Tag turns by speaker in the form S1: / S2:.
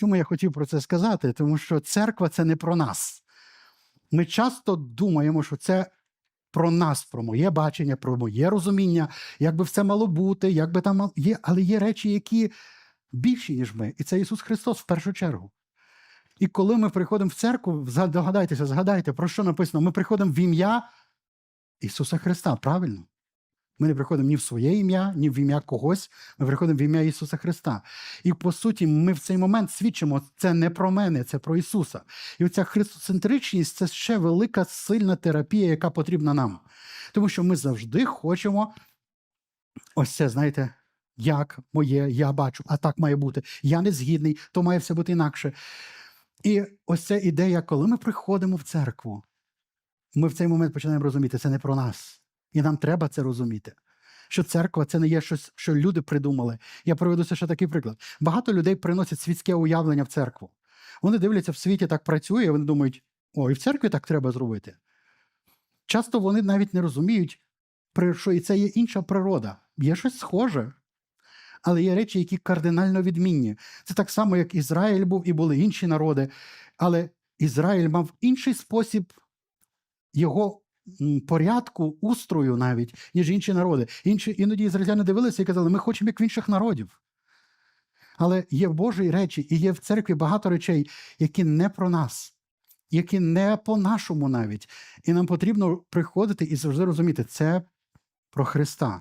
S1: Чому я хотів про це сказати? Тому що церква це не про нас. Ми часто думаємо, що це про нас, про моє бачення, про моє розуміння, як би все мало бути, як би там мал- є, але є речі, які більші, ніж ми. І це Ісус Христос в першу чергу. І коли ми приходимо в церкву, догадайтеся, згадайте, про що написано? Ми приходимо в ім'я Ісуса Христа, правильно? Ми не приходимо ні в своє ім'я, ні в ім'я когось, ми приходимо в ім'я Ісуса Христа. І по суті, ми в цей момент свідчимо, це не про мене, це про Ісуса. І оця христоцентричність це ще велика сильна терапія, яка потрібна нам. Тому що ми завжди хочемо ось це, знаєте, як моє, я бачу, а так має бути. Я не згідний, то має все бути інакше. І ось ця ідея, коли ми приходимо в церкву, ми в цей момент починаємо розуміти, це не про нас. І нам треба це розуміти. Що церква це не є щось, що люди придумали. Я приведу ще такий приклад. Багато людей приносять світське уявлення в церкву. Вони дивляться, в світі так працює, і вони думають, о, і в церкві так треба зробити. Часто вони навіть не розуміють, що і це є інша природа. Є щось схоже, але є речі, які кардинально відмінні. Це так само, як Ізраїль був і були інші народи. Але Ізраїль мав інший спосіб його порядку, устрою навіть, ніж інші народи. Інші, іноді ізраїльтяни дивилися і казали, ми хочемо як в інших народів. Але є в Божій речі, і є в церкві багато речей, які не про нас, які не по-нашому навіть. І нам потрібно приходити і завжди розуміти, це про Христа.